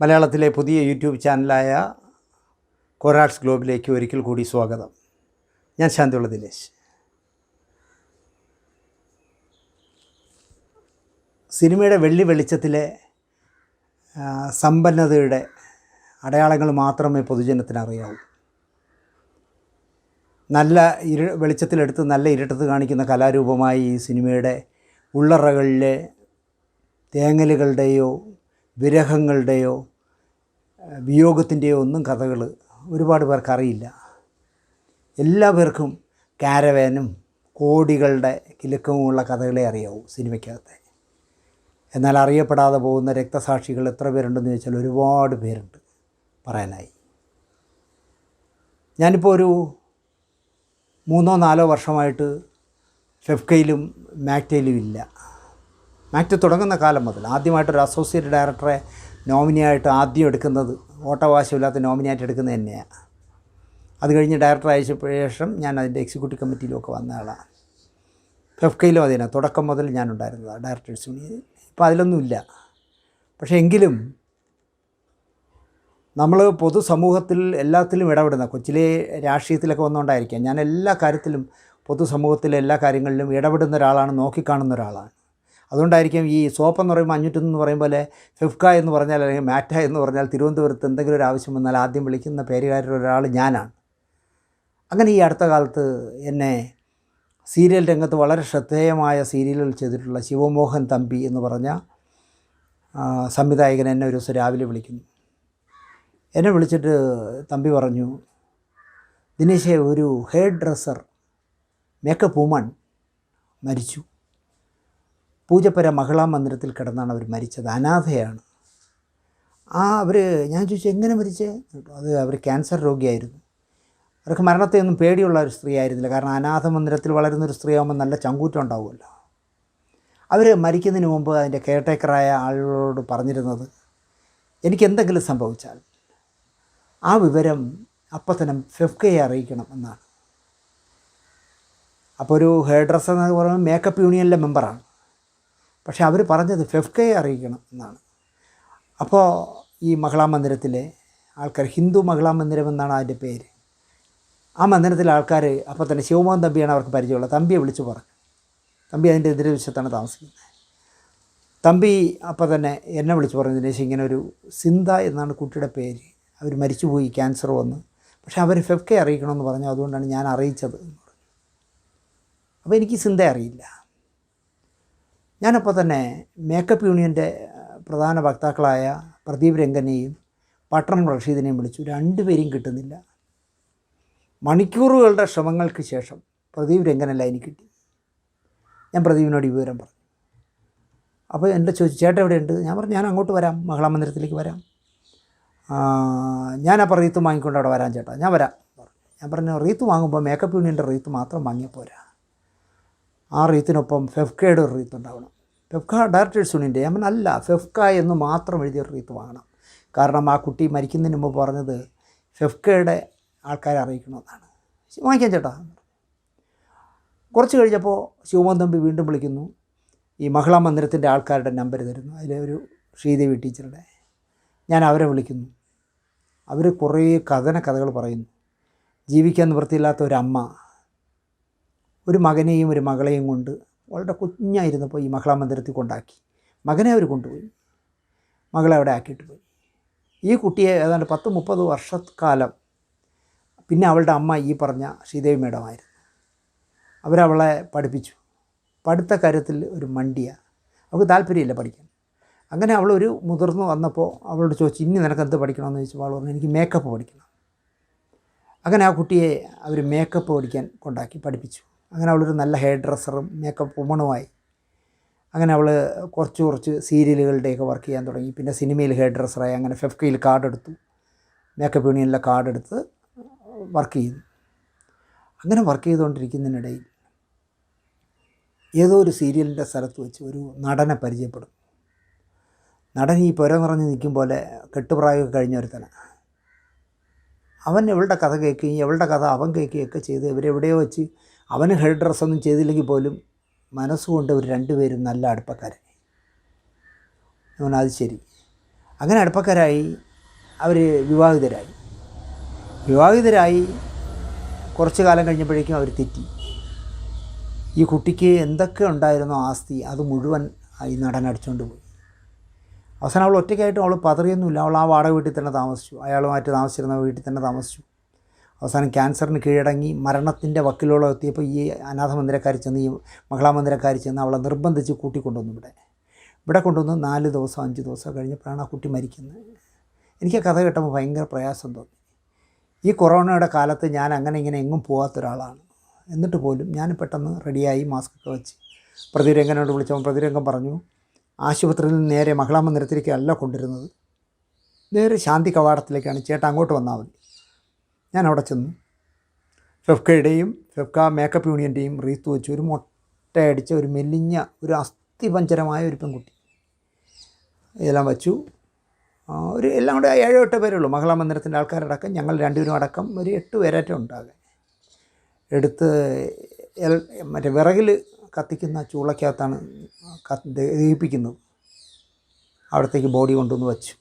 മലയാളത്തിലെ പുതിയ യൂട്യൂബ് ചാനലായ കൊറാട്സ് ഗ്ലോബിലേക്ക് ഒരിക്കൽ കൂടി സ്വാഗതം. ഞാൻ ശാന്തിയുള്ള ദിനേശ്. സിനിമയുടെ വെള്ളി വെളിച്ചത്തിലെ സമ്പന്നതയുടെ അടയാളങ്ങൾ മാത്രമേ പൊതുജനത്തിന് അറിയാവൂ നല്ല ഇരു വെളിച്ചത്തിലെടുത്ത് നല്ല ഇരുട്ടത്ത് കാണിക്കുന്ന കലാരൂപമായി ഈ സിനിമയുടെ ഉള്ളറകളിലെ തേങ്ങലുകളുടെയോ വിരഹങ്ങളുടെയോ വിയോഗത്തിന്റെയോ ഒന്നും കഥകൾ ഒരുപാട് പേർക്ക് അറിയില്ല എല്ലാ പേർക്കും കാരവേനും കോടികളുടെ കിലുക്കവുമുള്ള കഥകളെ അറിയാവൂ സിനിമയ്ക്കകത്തെ. എന്നാൽ അറിയപ്പെടാതെ പോകുന്ന രക്തസാക്ഷികൾ എത്ര പേരുണ്ടെന്ന് ചോദിച്ചാൽ ഒരുപാട് പേരുണ്ട് പറയാനായി. ഞാനിപ്പോൾ ഒരു മൂന്നോ നാലോ വർഷമായിട്ട് ഫെഫ്കയിലും മാക്ടയിലും ഇല്ല. മാക്ട് തുടങ്ങുന്ന കാലം മുതൽ ആദ്യമായിട്ടൊരു അസോസിയേറ്റ് ഡയറക്ടറെ നോമിനിയായിട്ട് ആദ്യം എടുക്കുന്നത് ഓട്ടവാശമില്ലാത്ത നോമിനിയായിട്ട് എടുക്കുന്നത് തന്നെയാണ് അത് കഴിഞ്ഞ് ഡയറക്ടർ അയച്ച ശേഷം ഞാൻ അതിന്റെ എക്സിക്യൂട്ടീവ് കമ്മിറ്റിയിലുമൊക്കെ വന്ന ആളാണ് ഫെഫ്കയിലും അതിനെ. തുടക്കം മുതൽ ഞാനുണ്ടായിരുന്നതാണ് ഡയറക്ടേഴ്സ് യൂണിയൻ ഇപ്പോൾ അതിലൊന്നുമില്ല പക്ഷേ എങ്കിലും നമ്മൾ പൊതുസമൂഹത്തിൽ എല്ലാത്തിലും ഇടപെടുന്ന കൊച്ചിലെ രാഷ്ട്രീയത്തിലൊക്കെ വന്നുകൊണ്ടായിരിക്കാം ഞാൻ എല്ലാ കാര്യത്തിലും പൊതുസമൂഹത്തിലെ എല്ലാ കാര്യങ്ങളിലും ഇടപെടുന്ന ഒരാളാണ് നോക്കിക്കാണുന്ന ഒരാളാണ്. അതുകൊണ്ടായിരിക്കും ഈ സോപ്പ് എന്ന് പറയുമ്പോൾ അഞ്ഞൂറ്റൊന്ന് പറയും പോലെ ഫിഫ്ക എന്ന് പറഞ്ഞാൽ അല്ലെങ്കിൽ മാറ്റ എന്ന് പറഞ്ഞാൽ തിരുവനന്തപുരത്ത് എന്തെങ്കിലും ഒരു ആവശ്യം വന്നാൽ ആദ്യം വിളിക്കുന്ന പേരുകാരിൽ ഒരാൾ ഞാനാണ്. അങ്ങനെ ഈ അടുത്ത കാലത്ത് എന്നെ സീരിയൽ രംഗത്ത് വളരെ ശ്രദ്ധേയമായ സീരിയലുകൾ ചെയ്തിട്ടുള്ള ശിവമോഹൻ തമ്പി എന്ന് പറഞ്ഞ സംവിധായകൻ എന്നെ ഒരു ദിവസം രാവിലെ വിളിക്കുന്നു. എന്നെ വിളിച്ചിട്ട് തമ്പി പറഞ്ഞു ദിനേശെ ഒരു ഹെയർ ഡ്രസ്സർ മേക്കപ്പ് വുമൺ മരിച്ചു. പൂജപ്പുര മഹിളാ മന്ദിരത്തിൽ കിടന്നാണ് അവർ മരിച്ചത്. അനാഥയാണ്. ആ അവർ ഞാൻ ചോദിച്ചു എങ്ങനെ മരിച്ചേ? അത് അവർ ക്യാൻസർ രോഗിയായിരുന്നു. അവർക്ക് മരണത്തെ ഒന്നും പേടിയുള്ള ഒരു സ്ത്രീ ആയിരുന്നില്ല കാരണം അനാഥ മന്ദിരത്തിൽ വളരുന്ന ഒരു സ്ത്രീ ആകുമ്പോൾ നല്ല ചങ്കൂറ്റം ഉണ്ടാവുമല്ലോ. അവർ മരിക്കുന്നതിന് മുമ്പ് അതിന്റെ കെയർടേക്കറായ ആളുകളോട് പറഞ്ഞിരുന്നത് എനിക്ക് എന്തെങ്കിലും സംഭവിച്ചാൽ ആ വിവരം അപ്പം തന്നെ ഫെഫ്കയെ അറിയിക്കണം എന്നാണ്. അപ്പോൾ ഒരു ഹെയർ ഡ്രസ്സർ എന്ന് പറയുന്നത് മേക്കപ്പ് യൂണിയനിലെ മെമ്പറാണ് പക്ഷേ അവർ പറഞ്ഞത് ഫെഫ്കയെ അറിയിക്കണം എന്നാണ്. അപ്പോൾ ഈ മഹിളാ മന്ദിരത്തിലെ ആൾക്കാർ ഹിന്ദു മഹിളാ മന്ദിരം എന്നാണ് അതിന്റെ പേര്. ആ മന്ദിരത്തിലെ ആൾക്കാർ അപ്പോൾ തന്നെ ശിവമോഹൻ തമ്പിയാണ് അവർക്ക് പരിചയമുള്ളത്. തമ്പിയെ വിളിച്ചു പറഞ്ഞു. തമ്പി അതിന്റെ എതിർവശത്താണ് താമസിക്കുന്നത്. തമ്പി അപ്പോൾ തന്നെ എന്നെ വിളിച്ചു പറഞ്ഞതിന് ശേഷം ഇങ്ങനെ ഒരു സിന്ത എന്നാണ് കുട്ടിയുടെ പേര്. അവർ മരിച്ചുപോയി ക്യാൻസർ വന്ന്. പക്ഷേ അവർ ഫെഫ്കെ അറിയിക്കണമെന്ന് പറഞ്ഞു. അതുകൊണ്ടാണ് ഞാൻ അറിയിച്ചത് അപ്പോൾ എനിക്ക് സിന്ത അറിയില്ല. ഞാനപ്പോൾ തന്നെ മേക്കപ്പ് യൂണിയന്റെ പ്രധാന വക്താക്കളായ പ്രദീപ് രംഗനെയും പട്ടണം റഷീദിനെയും വിളിച്ചു. രണ്ടുപേരെയും കിട്ടുന്നില്ല. മണിക്കൂറുകളുടെ ശ്രമങ്ങൾക്ക് ശേഷം പ്രദീപ് രംഗനല്ല എനിക്ക് കിട്ടി. ഞാൻ പ്രദീപിനോട് വിവരം പറഞ്ഞു. അപ്പോൾ എന്റെ ചോദിച്ചു ചേട്ടൻ എവിടെയുണ്ട്? ഞാൻ പറഞ്ഞു ഞാൻ അങ്ങോട്ട് വരാം. മഹിളാ മന്ദിരത്തിലേക്ക് വരാം. ആ, അപ്പോൾ റീത്ത് വാങ്ങിക്കൊണ്ട് അവിടെ വരാം ചേട്ടാ. ഞാൻ വരാം. ഞാൻ പറഞ്ഞു റീത്ത് വാങ്ങുമ്പോൾ മേക്കപ്പ് യൂണിയന്റെ റീത്ത് മാത്രം വാങ്ങിയാൽ പോരാ. ആ റീത്തിനൊപ്പം ഫെഫ്കയുടെ ഒരു റീത്ത് ഉണ്ടാവണം. ഫെഫ്ക ഡയറക്ടേഴ്സ് യൂണിയന്റെ ഞാൻ അല്ല ഫെഫ്ക എന്ന് മാത്രം എഴുതിയ റീത്ത് വാങ്ങണം. കാരണം ആ കുട്ടി മരിക്കുന്നതിന് മുമ്പ് പറഞ്ഞത് ഫെഫ്കയുടെ ആൾക്കാരെ അറിയിക്കണമെന്നാണ്. വാങ്ങിക്കാൻ ചേട്ടാ. കുറച്ച് കഴിഞ്ഞപ്പോൾ ശിവമോൻ തമ്പി വീണ്ടും വിളിക്കുന്നു. ഈ മഹിളാ മന്ദിരത്തിന്റെ ആൾക്കാരുടെ നമ്പർ തരുന്നു. അതിലെ ഒരു ശ്രീദേവി ടീച്ചറുടെ. ഞാൻ അവരെ വിളിക്കുന്നു. അവർ കുറേ കഥന കഥകൾ പറയുന്നു. ജീവിക്കാൻ നിവൃത്തിയില്ലാത്ത ഒരമ്മ ഒരു മകനെയും ഒരു മകളെയും കൊണ്ട് വളരെ കുഞ്ഞായിരുന്നപ്പോൾ ഈ മഹിളാ മന്ദിരത്തിൽ കൊണ്ടാക്കി. മകനെ അവർ കൊണ്ടുപോയി. മകളെ അവിടെ ആക്കിയിട്ട് പോയി. ഈ കുട്ടിയെ ഏതാണ്ട് പത്ത് മുപ്പത് വർഷക്കാലം പിന്നെ അവളുടെ അമ്മ ഈ പറഞ്ഞ ശ്രീദേവി മേഡമായിരുന്നു. അവരവളെ പഠിപ്പിച്ചു. പഠിത്ത കാര്യത്തിൽ ഒരു മണ്ടിയ. അവൾക്ക് താല്പര്യമില്ല പഠിക്കാൻ. അങ്ങനെ അവളൊരു മുതിർന്നു വന്നപ്പോൾ അവളോട് ചോദിച്ചു ഇനി നിനക്ക് എന്ത് പഠിക്കണമെന്ന്? ചോദിച്ചപ്പോൾ അവൾ പറഞ്ഞു എനിക്ക് മേക്കപ്പ് പഠിക്കണം. അങ്ങനെ ആ കുട്ടിയെ അവർ മേക്കപ്പ് പഠിക്കാൻ കൊണ്ടാക്കി പഠിപ്പിച്ചു. അങ്ങനെ അവളൊരു നല്ല ഹെയർ ഡ്രസ്സറും മേക്കപ്പ് ഉമണുമായി അങ്ങനെ അവൾ കുറച്ച് കുറച്ച് സീരിയലുകളുടെയൊക്കെ വർക്ക് ചെയ്യാൻ തുടങ്ങി. പിന്നെ സിനിമയിൽ ഹെയർ ഡ്രസ്സറായി അങ്ങനെ ഫെഫ്കയിൽ കാർഡ് എടുത്തു. മേക്കപ്പ് യൂണിയനിലെ കാർഡ് എടുത്ത് വർക്ക് ചെയ്തു. അങ്ങനെ വർക്ക് ചെയ്തുകൊണ്ടിരിക്കുന്നതിനിടയിൽ ഏതോ ഒരു സീരിയലിന്റെ സ്ഥലത്ത് വെച്ച് ഒരു നടനെ പരിചയപ്പെടും നടൻ ഈ പുര നിറഞ്ഞ് നിൽക്കും പോലെ കെട്ടുപ്രായമൊക്കെ കഴിഞ്ഞ ഒരുത്തനാണ്. അവൻ ഇവളുടെ കഥ കേൾക്കുകയും ഇവളുടെ കഥ അവൻ കേൾക്കുകയൊക്കെ ചെയ്ത് ഇവരെവിടെയോ വെച്ച് അവന് ഹെഡ് ഡ്രസ്സൊന്നും ചെയ്തില്ലെങ്കിൽ പോലും മനസ്സുകൊണ്ട് ഒരു രണ്ടുപേരും നല്ല അടുപ്പക്കാരായി. അവൻ അത് ശരി. അങ്ങനെ അടുപ്പക്കാരായി അവർ വിവാഹിതരായി. വിവാഹിതരായി കുറച്ച് കാലം കഴിഞ്ഞപ്പോഴേക്കും അവർ തെറ്റി. ഈ കുട്ടിക്ക് എന്തൊക്കെ ഉണ്ടായിരുന്നോ ആസ്തി അത് മുഴുവൻ ഈ നടൻ അടിച്ചുകൊണ്ട് പോയി. അവസാനം അവൾ ഒറ്റയ്ക്കായിട്ട് അവൾ പതറിയൊന്നുമില്ല. അവൾ ആ വാടക വീട്ടിൽ തന്നെ താമസിച്ചു. അയാളുമായിട്ട് താമസിച്ചിരുന്ന വീട്ടിൽ തന്നെ താമസിച്ചു. അവസാനം ക്യാൻസറിന് കീഴടങ്ങി മരണത്തിന്റെ വക്കിലോളം എത്തിയപ്പോൾ ഈ അനാഥ മന്ദിരക്കാർ ചെന്ന് ഈ മഹിളാമന്ദിരക്കാരി ചെന്ന് അവളെ നിർബന്ധിച്ച് കൂട്ടിക്കൊണ്ടുവന്നു ഇവിടെ. ഇവിടെ കൊണ്ടുവന്ന് നാല് ദിവസം അഞ്ച് ദിവസം കഴിഞ്ഞപ്പോഴാണ് ആ കുട്ടി മരിക്കുന്നത്. എനിക്ക് കഥ കേട്ടപ്പോൾ ഭയങ്കര പ്രയാസം തോന്നി. ഈ കൊറോണയുടെ കാലത്ത് ഞാൻ അങ്ങനെ ഇങ്ങനെ എങ്ങും പോകാത്ത ഒരാളാണ്. എന്നിട്ട് പോലും ഞാൻ പെട്ടെന്ന് റെഡിയായി മാസ്കൊക്കെ വെച്ച് പ്രതിരംഗനോട് വിളിച്ചപ്പോൾ പ്രതിരംഗം പറഞ്ഞു ആശുപത്രിയിൽ നിന്ന് നേരെ മഹിളാമന്ദിരത്തിലേക്കല്ല കൊണ്ടിരുന്നത് നേരെ ശാന്തി കവാടത്തിലേക്കാണ്. ചേട്ടാ അങ്ങോട്ട് വന്നാൽ മതി. ഞാൻ അവിടെ ചെന്നു. ഫെഫ്കയുടെയും ഫെഫ്ക മേക്കപ്പ് യൂണിയന്റെയും റീത്ത് വെച്ച് ഒരു മുട്ടയടിച്ച ഒരു മെലിഞ്ഞ ഒരു അസ്ഥിപഞ്ചരമായ ഒരു പെൺകുട്ടി. ഇതെല്ലാം വച്ചു. ഒരു എല്ലാം കൂടെ ഏഴോ എട്ടോ പേരേ ഉള്ളൂ. മഹിളാ മന്ദിരത്തിന്റെ ആൾക്കാരടക്കം ഞങ്ങൾ രണ്ടുപേരും അടക്കം ഒരു എട്ട് പേരേറ്റം ഉണ്ടാകെ. എടുത്ത് മറ്റേ വിറകിൽ കത്തിക്കുന്ന ചൂളക്കകത്താണ് കത്ത് ദഹിപ്പിക്കുന്നത്. അവിടത്തേക്ക് ബോഡി കൊണ്ടുവന്ന് വച്ചു.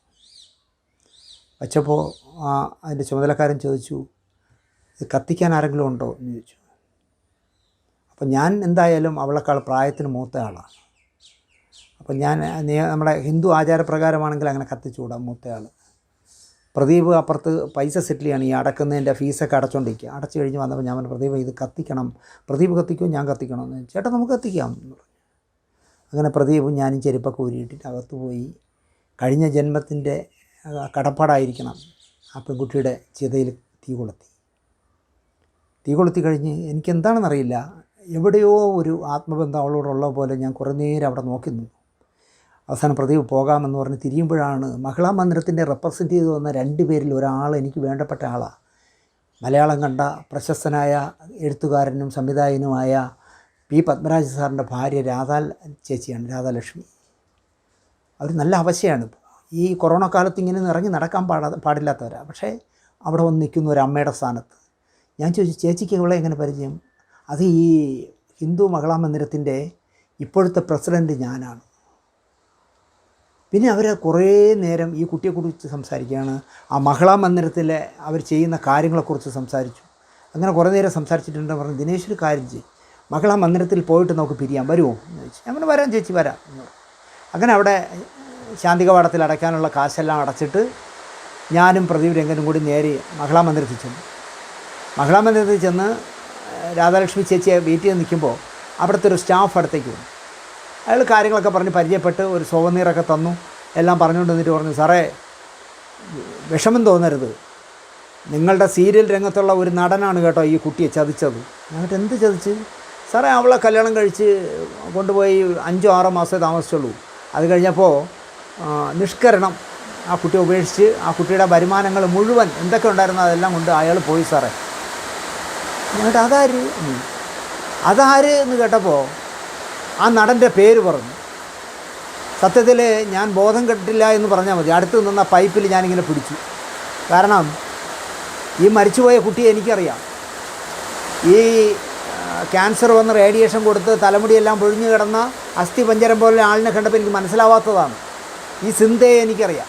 വച്ചപ്പോൾ ആ അതിന്റെ ചുമതലക്കാരൻ ചോദിച്ചു ഇത് കത്തിക്കാൻ ആരെങ്കിലും ഉണ്ടോ? എന്ന് ചോദിച്ചു. അപ്പം ഞാൻ എന്തായാലും അവളെക്കാൾ പ്രായത്തിന് മൂത്ത ആളാണ്. അപ്പം ഞാൻ നമ്മുടെ ഹിന്ദു ആചാരപ്രകാരമാണെങ്കിൽ അങ്ങനെ കത്തിച്ചുകൂടാം മൂത്തയാൾ പ്രദീപ് അപ്പുറത്ത് പൈസ സെറ്റിൽ ചെയ്യാണ് ഈ അടക്കുന്നതിന്റെ ഫീസൊക്കെ അടച്ചുകൊണ്ടിരിക്കുക അടച്ചു കഴിഞ്ഞ് വന്നപ്പോൾ ഞാൻ പറഞ്ഞു പ്രദീപ് ഇത് കത്തിക്കണം. പ്രദീപ് കത്തിക്കുമോ? ഞാൻ കത്തിക്കണം? എന്ന് ചേട്ടാ നമുക്ക് കത്തിക്കാം. എന്ന് പറഞ്ഞു. അങ്ങനെ പ്രദീപും ഞാനും ചെരുപ്പൊക്കെ ഊരിയിട്ടിട്ട് അകത്ത് പോയി. കഴിഞ്ഞ ജന്മത്തിന്റെ കടപ്പാടായിരിക്കണം. ആ പെൺകുട്ടിയുടെ ചിതയിൽ തീ കൊളുത്തി. തീ കൊളുത്തി കഴിഞ്ഞ് എനിക്കെന്താണെന്നറിയില്ല. എവിടെയോ ഒരു ആത്മബന്ധം അവളോടുള്ള പോലെ ഞാൻ കുറേ നേരം അവിടെ നോക്കി നിന്നു അവസാനം പ്രദീപ് പോകാമെന്ന് പറഞ്ഞ് തിരിയുമ്പോഴാണ് മഹിളാ മന്ദിരത്തിന്റെ റെപ്രസെന്റ് ചെയ്തു വന്ന രണ്ട് പേരിൽ ഒരാൾ എനിക്ക് വേണ്ടപ്പെട്ട ആളാണ് മലയാളം കണ്ട പ്രശസ്തനായ എഴുത്തുകാരനും സംവിധായകനുമായ പി പത്മരാജ സാറിന്റെ ഭാര്യ രാധാ ചേച്ചിയാണ് രാധാലക്ഷ്മി. അവർ നല്ല അവശയാണ്. ഈ കൊറോണ കാലത്ത് ഇങ്ങനെ ഇറങ്ങി നടക്കാൻ പാടാ പാടില്ലാത്തവരാണ് പക്ഷേ അവിടെ വന്ന് നിൽക്കുന്ന ഒരു അമ്മയുടെ സ്ഥാനത്ത്. ഞാൻ ചോദിച്ചു ചേച്ചിക്ക് ഇവളെ എങ്ങനെ പരിചയം? അത് ഈ ഹിന്ദു മഹിളാ മന്ദിരത്തിന്റെ ഇപ്പോഴത്തെ പ്രസിഡന്റ് ഞാനാണ്. പിന്നെ അവർ കുറേ നേരം ഈ കുട്ടിയെക്കുറിച്ച് സംസാരിക്കുകയാണ്. ആ മഹിളാ മന്ദിരത്തിലെ അവർ ചെയ്യുന്ന കാര്യങ്ങളെക്കുറിച്ച് സംസാരിച്ചു. അങ്ങനെ കുറേ നേരം സംസാരിച്ചിട്ടുണ്ട്. പറഞ്ഞു ദിനേശ് ഒരു കാര്യം ചെയ്യും. മഹിളാ മന്ദിരത്തിൽ പോയിട്ട് നമുക്ക് പിരിയാം. വരുമോ എന്ന് ചോദിച്ചു. അങ്ങനെ വരാം ചേച്ചി വരാം. അങ്ങനെ അവിടെ ശാന്തി കവാടത്തിൽ അടയ്ക്കാനുള്ള കാശെല്ലാം അടച്ചിട്ട് ഞാനും പ്രദീപ് രംഗനും കൂടി നേരെ മഹിളാ മന്ദിരത്തിൽ ചെന്നു. മഹിളാ മന്ദിരത്തിൽ ചെന്ന് രാധാലക്ഷ്മി ചേച്ചിയെ ചെയ്ത് നിൽക്കുമ്പോൾ അവിടുത്തെ ഒരു സ്റ്റാഫ് അടുത്തേക്ക് വന്നു. അയാൾ കാര്യങ്ങളൊക്കെ പറഞ്ഞ് പരിചയപ്പെട്ട് ഒരു സോവനീറൊക്കെ തന്നു. എല്ലാം പറഞ്ഞുകൊണ്ട് നിന്നിട്ട് പറഞ്ഞു സാറേ വിഷമം തോന്നരുത്. നിങ്ങളുടെ സീരിയൽ രംഗത്തുള്ള ഒരു നടനാണ് കേട്ടോ ഈ കുട്ടിയെ ചതിച്ചത്. എന്നിട്ട് എന്ത് ചതിച്ച്? സാറേ അവളെ കല്യാണം കഴിച്ച് കൊണ്ടുപോയി അഞ്ചോ ആറോ മാസമേ താമസിച്ചുള്ളൂ. അത് കഴിഞ്ഞപ്പോൾ നിഷ്കരണം. ആ കുട്ടിയെ ഉപേക്ഷിച്ച് ആ കുട്ടിയുടെ വരുമാനങ്ങൾ മുഴുവൻ എന്തൊക്കെ ഉണ്ടായിരുന്നോ അതെല്ലാം കൊണ്ട് അയാൾ പോയി സാറേ. എന്നിട്ട് അതാര്. അതാര് എന്ന് കേട്ടപ്പോൾ ആ നടന്റെ പേര് പറഞ്ഞു. സത്യത്തിൽ ഞാൻ ബോധം കെട്ടില്ല എന്ന് പറഞ്ഞാൽ മതി. അടുത്ത് നിന്ന പൈപ്പിൽ ഞാനിങ്ങനെ പിടിച്ചു. കാരണം ഈ മരിച്ചുപോയ കുട്ടിയെ എനിക്കറിയാം. ഈ ക്യാൻസർ വന്ന് റേഡിയേഷൻ കൊടുത്ത് തലമുടിയെല്ലാം പൊഴിഞ്ഞു കിടന്ന അസ്ഥി പഞ്ചരം പോലെ ആളിനെ കണ്ടപ്പോൾ എനിക്ക് മനസ്സിലാവാത്തതാണ്. ഈ സിന്ധയെ എനിക്കറിയാം.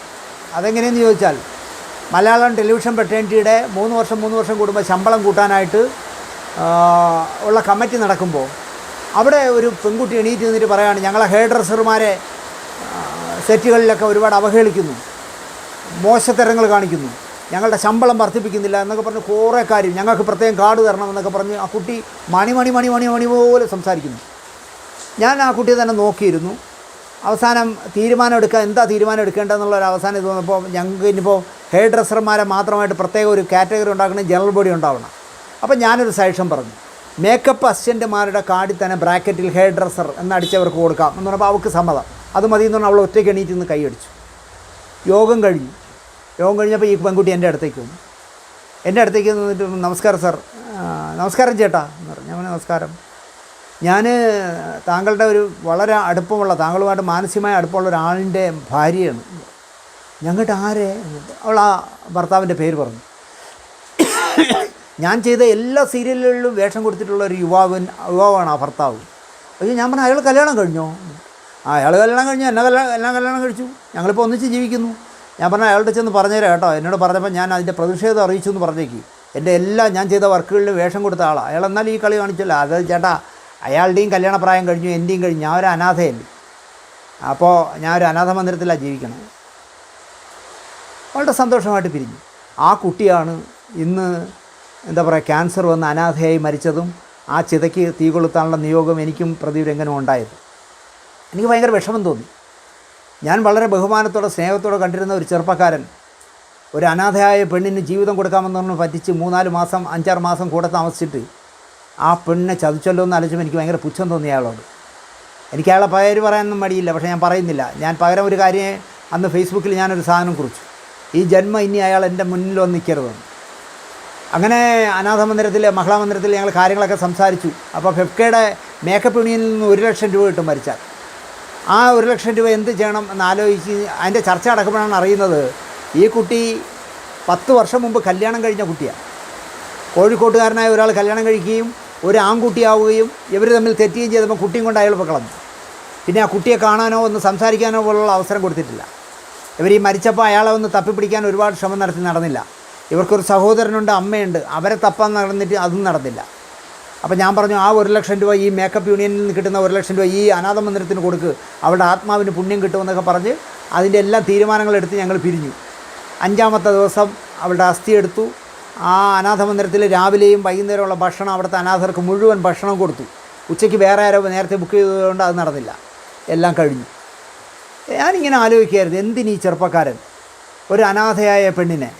അതെങ്ങനെയെന്ന് ചോദിച്ചാൽ മലയാളം ടെലിവിഷൻ പെട്ടേണിറ്റിയുടെ മൂന്ന് വർഷം മൂന്ന് വർഷം കൂടുമ്പോൾ ശമ്പളം കൂട്ടാനായിട്ട് ഉള്ള കമ്മിറ്റി നടക്കുമ്പോൾ അവിടെ ഒരു പെൺകുട്ടി എണീറ്റ് നിന്നിട്ട് പറയുകയാണ് ഞങ്ങളെ ഹെയർ ഡ്രസ്സർമാരെ സെറ്റുകളിലൊക്കെ ഒരുപാട് അവഹേളിക്കുന്നു. മോശത്തരങ്ങൾ കാണിക്കുന്നു. ഞങ്ങളുടെ ശമ്പളം വർദ്ധിപ്പിക്കുന്നില്ല എന്നൊക്കെ പറഞ്ഞ് കുറേ കാര്യം ഞങ്ങൾക്ക് പ്രത്യേകം കാർഡ് തരണം എന്നൊക്കെ പറഞ്ഞ് ആ കുട്ടി മണി മണി മണി മണി മണി പോലെ സംസാരിക്കുന്നു. ഞാൻ ആ കുട്ടിയെ തന്നെ നോക്കിയിരുന്നു. അവസാനം തീരുമാനം എടുക്കുക എന്താ തീരുമാനം എടുക്കേണ്ടതെന്നുള്ള ഒരു അവസാനം ഇത് വന്നപ്പോൾ ഞങ്ങൾക്ക് ഇനിയിപ്പോൾ ഹെയർ ഡ്രസ്സർമാരെ മാത്രമായിട്ട് പ്രത്യേക ഒരു കാറ്റഗറി ഉണ്ടാക്കണം ജനറൽ ബോഡി ഉണ്ടാവണം. അപ്പോൾ ഞാനൊരു സജഷൻ പറഞ്ഞു. മേക്കപ്പ് അസിസ്റ്റന്റുമാരുടെ കാർഡിൽ തന്നെ ബ്രാക്കറ്റിൽ ഹെയർ ഡ്രസ്സർ എന്നടിച്ചവർക്ക് കൊടുക്കാം എന്ന് പറഞ്ഞപ്പോൾ അവൾക്ക് സമ്മതം. അത് മതി എന്ന് പറഞ്ഞാൽ അവൾ ഒറ്റയ്ക്ക് എണീറ്റ് നിന്ന് കൈയടിച്ചു യോഗം കഴിഞ്ഞു. യോഗം കഴിഞ്ഞപ്പോൾ ഈ പെൺകുട്ടി എന്റെ അടുത്തേക്ക് വന്നു. എന്റെ അടുത്തേക്ക് നിന്നിട്ട് നമസ്കാരം സർ. നമസ്കാരം ചേട്ടാ എന്ന് പറഞ്ഞു. ഞാൻ നമസ്കാരം. ഞാൻ താങ്കളുടെ ഒരു വളരെ അടുപ്പമുള്ള താങ്കളുമായിട്ട് മാനസികമായ അടുപ്പമുള്ള ഒരാളിന്റെ ഭാര്യയാണ്. ഞങ്ങളുടെ ആരെ? അവൾ ആ ഭർത്താവിന്റെ പേര് പറഞ്ഞു. ഞാൻ ചെയ്ത എല്ലാ സീരിയലുകളിലും വേഷം കൊടുത്തിട്ടുള്ള ഒരു യുവാവൻ യുവാവാണ് ആ ഭർത്താവ്. അയ്യോ ഞാൻ പറഞ്ഞു അയാൾ കല്യാണം കഴിഞ്ഞോ? ആ അയാൾ കല്യാണം കഴിഞ്ഞു എന്നെ കല്യാണം എല്ലാം കല്യാണം കഴിച്ചു. ഞങ്ങളിപ്പോൾ ഒന്നിച്ച് ജീവിക്കുന്നു. ഞാൻ പറഞ്ഞു അയാളുടെ ചെന്ന് പറഞ്ഞുതരാം കേട്ടോ. എന്നോട് പറഞ്ഞപ്പോൾ ഞാൻ അതിന്റെ പ്രതിഷേധം അറിയിച്ചു എന്ന് പറഞ്ഞേക്ക്. എന്റെ എല്ലാം ഞാൻ ചെയ്ത വർക്കുകളിലും വേഷം കൊടുത്ത ആളാണ് അയാൾ എന്നാലും ഈ കളി കാണിച്ചല്ലോ. അത് ചേട്ടാ അയാളുടെയും കല്യാണപ്രായം കഴിഞ്ഞു എന്റെയും കഴിഞ്ഞു. ഞാൻ ഒരു അനാഥയല്ലേ. അപ്പോൾ ഞാൻ ഒരു അനാഥ മന്ദിരത്തിലാണ് ജീവിക്കണം വളരെ സന്തോഷമായിട്ട് പിരിഞ്ഞു. ആ കുട്ടിയാണ് ഇന്ന് എന്താ പറയുക ക്യാൻസർ വന്ന് അനാഥയായി മരിച്ചതും ആ ചിതയ്ക്ക് തീ കൊളുത്താനുള്ള നിയോഗം എനിക്കും പ്രദീപ് രംഗനും ഉണ്ടായത്. എനിക്ക് ഭയങ്കര വിഷമം തോന്നി. ഞാൻ വളരെ ബഹുമാനത്തോടെ സ്നേഹത്തോടെ കണ്ടിരുന്ന ഒരു ചെറുപ്പക്കാരൻ ഒരു അനാഥയായ പെണ്ണിന് ജീവിതം കൊടുക്കാമെന്ന് പറഞ്ഞ് പറ്റിച്ച് മൂന്നാൽ മാസം അഞ്ചാറ് മാസം കൂടെ താമസിച്ചിട്ട് ആ പെണ്ണിനെ ചതിച്ചല്ലോ എന്ന് ആലോചിച്ചപ്പോൾ എനിക്ക് ഭയങ്കര പുച്ഛം തോന്നി അയാളോട് എനിക്ക് അയാളെ പേര് പറയാനൊന്നും മടിയില്ല പക്ഷേ ഞാൻ പറയുന്നില്ല. ഞാൻ പകരം ഒരു കാര്യം അന്ന് ഫേസ്ബുക്കിൽ ഞാനൊരു സാധനം കുറിച്ചു. ഈ ജന്മം ഇനി അയാൾ എന്റെ മുന്നിൽ വന്ന് നിൽക്കരുതെന്ന് അങ്ങനെ അനാഥ മന്ദിരത്തിൽ മഹിളാ മന്ദിരത്തിൽ ഞങ്ങൾ കാര്യങ്ങളൊക്കെ സംസാരിച്ചു. അപ്പോൾ ഫെഫ്കയുടെ മേക്കപ്പ് യൂണിയനിൽ നിന്ന് ഒരു ലക്ഷം രൂപ കിട്ടും മരിച്ചാൽ. ആ ഒരു ലക്ഷം രൂപ എന്ത് ചെയ്യണം എന്ന് ആലോചിച്ച് അതിന്റെ ചർച്ച അടക്കുമ്പോഴാണ് അറിയുന്നത് ഈ കുട്ടി പത്ത് വർഷം മുമ്പ് കല്യാണം കഴിഞ്ഞ കുട്ടിയാണ്. കോഴിക്കോട്ടുകാരനായ ഒരാൾ കല്യാണം കഴിക്കുകയും ഒരു ആൺകുട്ടിയാവുകയും ഇവർ തമ്മിൽ തെറ്റുകയും ചെയ്തപ്പോൾ കുട്ടിയും കൊണ്ട് അയാൾ കളഞ്ഞു പിന്നെ ആ കുട്ടിയെ കാണാനോ ഒന്ന് സംസാരിക്കാനോ പോലുള്ള അവസരം കൊടുത്തിട്ടില്ല. ഇവർ ഈ മരിച്ചപ്പോൾ അയാളെ ഒന്ന് തപ്പിപ്പിടിക്കാൻ ഒരുപാട് ശ്രമം നടത്തി നടന്നില്ല. ഇവർക്കൊരു സഹോദരനുണ്ട് അമ്മയുണ്ട്. അവരെ തപ്പാൻ നടന്നിട്ട് അതും നടന്നില്ല. അപ്പോൾ ഞാൻ പറഞ്ഞു ആ ഒരു ലക്ഷം രൂപ ഈ മേക്കപ്പ് യൂണിയനിൽ നിന്ന് കിട്ടുന്ന ഒരു ലക്ഷം രൂപ ഈ അനാഥ മന്ദിരത്തിന് കൊടുക്ക്. അവരുടെ ആത്മാവിന് പുണ്യം കിട്ടുമെന്നൊക്കെ പറഞ്ഞ് അതിന്റെ എല്ലാ തീരുമാനങ്ങളെടുത്ത് ഞങ്ങൾ പിരിഞ്ഞു. അഞ്ചാമത്തെ ദിവസം അവളുടെ അസ്ഥി എടുത്തു. ആ അനാഥ മന്ദിരത്തിൽ രാവിലെയും വൈകുന്നേരമുള്ള ഭക്ഷണം അവിടുത്തെ അനാഥർക്ക് മുഴുവൻ ഭക്ഷണം കൊടുത്തു. ഉച്ചയ്ക്ക് വേറെ ആരോ നേരത്തെ ബുക്ക് ചെയ്തതുകൊണ്ട് അത് നടന്നില്ല. എല്ലാം കഴിഞ്ഞു. ഞാനിങ്ങനെ ആലോചിക്കുകയായിരുന്നു ഈ ചെറുപ്പക്കാരൻ? ഒരു അനാഥയായ പെണ്ണിനെ.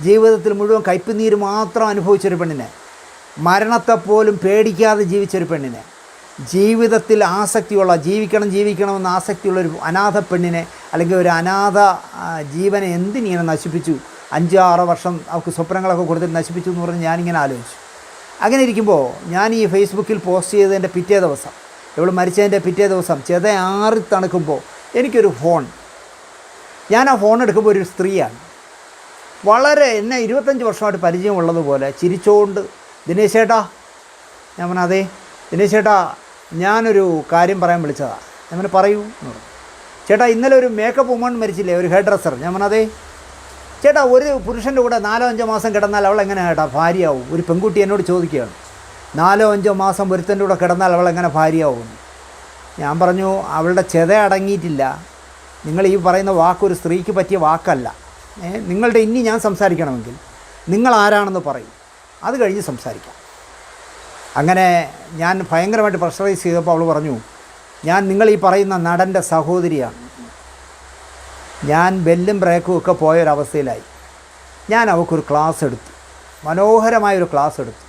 ജീവിതത്തിൽ മുഴുവൻ കയ്പുനീര് മാത്രം അനുഭവിച്ചൊരു പെണ്ണിനെ. മരണത്തെപ്പോലും പേടിക്കാതെ ജീവിച്ചൊരു പെണ്ണിനെ. ജീവിതത്തിൽ ആസക്തിയുള്ള ജീവിക്കണം ജീവിക്കണമെന്ന് ആസക്തിയുള്ളൊരു അനാഥ പെണ്ണിനെ അല്ലെങ്കിൽ ഒരു അനാഥ ജീവനെ എന്തിനിങ്ങനെ നശിപ്പിച്ചു? അഞ്ച് ആറ് വർഷം അവർക്ക് സ്വപ്നങ്ങളൊക്കെ കൊടുത്തിട്ട് നശിപ്പിച്ചു എന്ന് പറഞ്ഞ് ഞാനിങ്ങനെ ആലോചിച്ചു. അങ്ങനെ ഇരിക്കുമ്പോൾ ഞാൻ ഈ ഫേസ്ബുക്കിൽ പോസ്റ്റ് ചെയ്തതിന്റെ പിറ്റേ ദിവസം ഇവൾ മരിച്ചതിന്റെ പിറ്റേ ദിവസം ചെത ആറി തണുക്കുമ്പോൾ എനിക്കൊരു ഫോൺ. ഞാൻ ആ ഫോൺ എടുക്കുമ്പോൾ ഒരു സ്ത്രീയാണ്. വളരെ എന്നെ ഇരുപത്തഞ്ച് വർഷമായിട്ട് പരിചയമുള്ളതുപോലെ ചിരിച്ചുകൊണ്ട് ദിനേശ് ചേട്ടാ. ഞാൻ പറഞ്ഞു അതെ ദിനേശ് ചേട്ടാ ഞാനൊരു കാര്യം പറയാൻ വിളിച്ചതാണ് ഞാൻ പറഞ്ഞു പറയൂ. എന്ന് പറഞ്ഞു. ചേട്ടാ ഇന്നലെ ഒരു മേക്കപ്പ് വുമൺ മരിച്ചില്ലേ ഒരു ഹെയർ ഡ്രസ്സർ ഞാൻ പറഞ്ഞു അതെ. ചേട്ടാ ഒരു പുരുഷന്റെ കൂടെ നാലോ അഞ്ചോ മാസം കിടന്നാൽ അവൾ എങ്ങനെ ചേട്ടാ ഭാര്യയാവും? ഒരു പെൺകുട്ടി എന്നോട് ചോദിക്കുകയാണ്. നാലോ അഞ്ചോ മാസം ഒരുത്തന്റെ കൂടെ കിടന്നാൽ അവൾ എങ്ങനെ ഭാര്യയാവും? ഞാൻ പറഞ്ഞു അവളുടെ ചെത അടങ്ങിയിട്ടില്ല. നിങ്ങൾ ഈ പറയുന്ന വാക്കൊരു സ്ത്രീക്ക് പറ്റിയ വാക്കല്ല. നിങ്ങളുടെ ഇനി ഞാൻ സംസാരിക്കണമെങ്കിൽ നിങ്ങൾ ആരാണെന്ന് പറയും. അത് കഴിഞ്ഞ് സംസാരിക്കാം. അങ്ങനെ ഞാൻ ഭയങ്കരമായിട്ട് പ്രഷറൈസ് ചെയ്തപ്പോൾ അവൾ പറഞ്ഞു ഞാൻ നിങ്ങൾ ഈ പറയുന്ന നടന്റെ സഹോദരിയാണ്. ഞാൻ ബെല്ലും ബ്രേക്കും ഒക്കെ പോയൊരവസ്ഥയിലായി. ഞാൻ അവൾക്കൊരു ക്ലാസ് എടുത്തു. മനോഹരമായൊരു ക്ലാസ് എടുത്തു.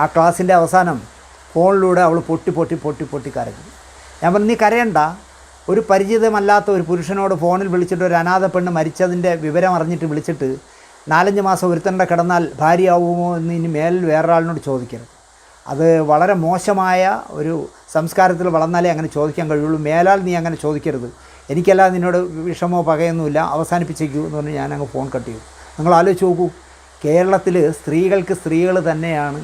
ആ ക്ലാസ്സിന്റെ അവസാനം ഫോണിലൂടെ അവൾ പൊട്ടി പൊട്ടി പൊട്ടി പൊട്ടി കരഞ്ഞു. ഞാൻ പറഞ്ഞു നീ കരയണ്ട. ഒരു പരിചിതമല്ലാത്ത ഒരു പുരുഷനോട് ഫോണിൽ വിളിച്ചിട്ട് ഒരു അനാഥ പെണ്ണ് മരിച്ചതിന്റെ വിവരം അറിഞ്ഞിട്ട് വിളിച്ചിട്ട് നാലഞ്ച് മാസം ഒരുത്തന്റെ കിടന്നാൽ ഭാര്യയാവുമോ എന്ന് ഇനി മേലിൽ വേറൊരാളിനോട് ചോദിക്കരുത്. അത് വളരെ മോശമായ ഒരു സംസ്കാരത്തിൽ വളർന്നാലേ അങ്ങനെ ചോദിക്കാൻ കഴിയുള്ളൂ. മേലാൽ നീ അങ്ങനെ ചോദിക്കരുത്. എനിക്കല്ലാതെ നിന്നോട് വിഷമോ പകയൊന്നുമില്ല അവസാനിപ്പിച്ചേക്കൂ എന്ന് പറഞ്ഞ് ഞാൻ ഫോൺ കട്ട് ചെയ്തു. നിങ്ങൾ ആലോചിച്ച് നോക്കൂ കേരളത്തിൽ സ്ത്രീകൾക്ക് സ്ത്രീകൾ തന്നെയാണ്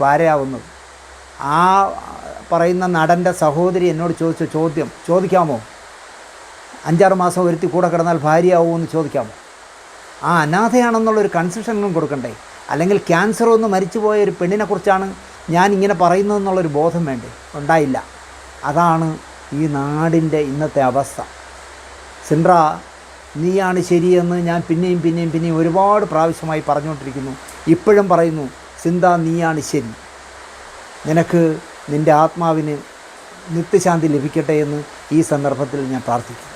പാരയാവുന്നത് ആ പറയുന്ന നടന്റെ സഹോദരി എന്നോട് ചോദിച്ച ചോദ്യം ചോദിക്കാമോ? അഞ്ചാറ് മാസം ഒരുത്തി കൂടെ കിടന്നാൽ ഭാര്യയാവുമോ എന്ന് ചോദിക്കാമോ? ആ അനാഥയാണെന്നുള്ളൊരു കൺസെഷനും കൊടുക്കണ്ടേ? അല്ലെങ്കിൽ ക്യാൻസർ ഒന്ന് മരിച്ചുപോയ ഒരു പെണ്ണിനെക്കുറിച്ചാണ് ഞാൻ ഇങ്ങനെ പറയുന്നതെന്നുള്ളൊരു ബോധം വേണ്ടേ? ഉണ്ടായില്ല. അതാണ് ഈ നാടിന്റെ ഇന്നത്തെ അവസ്ഥ. സിൻഡ്ര നീയാണ് ശരിയെന്ന് ഞാൻ പിന്നെയും പിന്നെയും പിന്നെയും ഒരുപാട് പ്രാവശ്യമായി പറഞ്ഞുകൊണ്ടിരിക്കുന്നു. ഇപ്പോഴും പറയുന്നു സിന്ത നീയാണ് ശരി. നിനക്ക് നിന്റെ ആത്മാവിന് നിത്യശാന്തി ലഭിക്കട്ടെ എന്ന് ഈ സന്ദർഭത്തിൽ ഞാൻ പ്രാർത്ഥിക്കുന്നു.